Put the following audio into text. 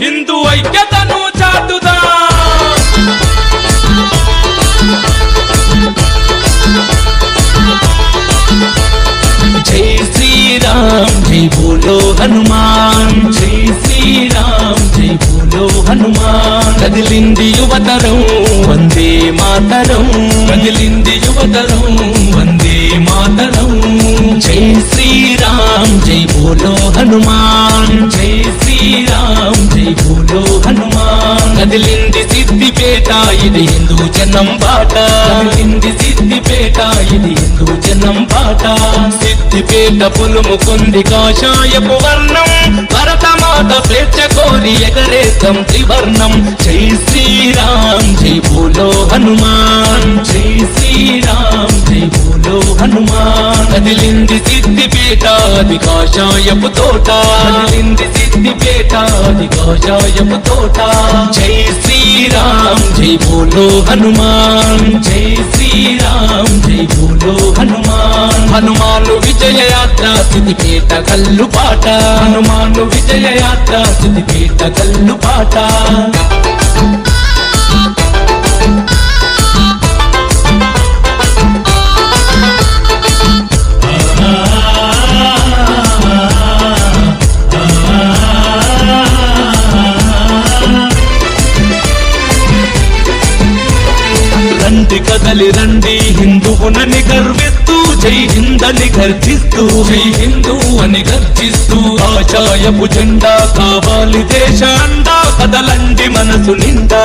హిందూ ఐక్యతను చాటుదా. జై శ్రీరామ్ జై బోలో హనుమాన్. జై శ్రీరామ్ జై బోలో హనుమాన్. కదిలింది యువతరం వందే మాతరం. కదిలింది యువతరం వందే మాతరం. జై శ్రీరామ్ జై బోలో హనుమాన్. జై శ్రీరామ్ జై బోలో హనుమాన్. కదిలింది సిద్దిపేట ఇది హిందూ జనం బాట. కదిలింది సిద్దిపేట ఇది హిందూ జనం బాట. సిద్దిపేట పులుముకుంది కాషాయపు వర్ణం. భరతమాత స్వేచ్ఛ కోరి ఎగరేతం త్రివర్ణం. జై శ్రీరామ్ జై బోలో హనుమాన్. జై శ్రీరామ్ జై బోలో హనుమాన్. కదిలింది సిద్దిపేట అది కాషాయపు తోట. కదిలింది సిద్దిపేట అది కాషాయపు తోట జై శ్రీరామ్ జై బోలో హనుమాన్. జై శ్రీరామ్ జై బోలో హనుమాన్. హనుమాను విజయ యాత్ర సిద్దిపేట కల్లు పాట హనుమాను విజయ యాత్ర సిద్దిపేట కల్లు పాట కదలి రండి. హిందువునని గర్విస్తూ జై హిందని గర్జిస్తూ జై హిందూ అని గర్జిస్తూ. ఆచాయపు జెండా కావాలి దేశాండా కదలండి కదలండి మనసు నిండా.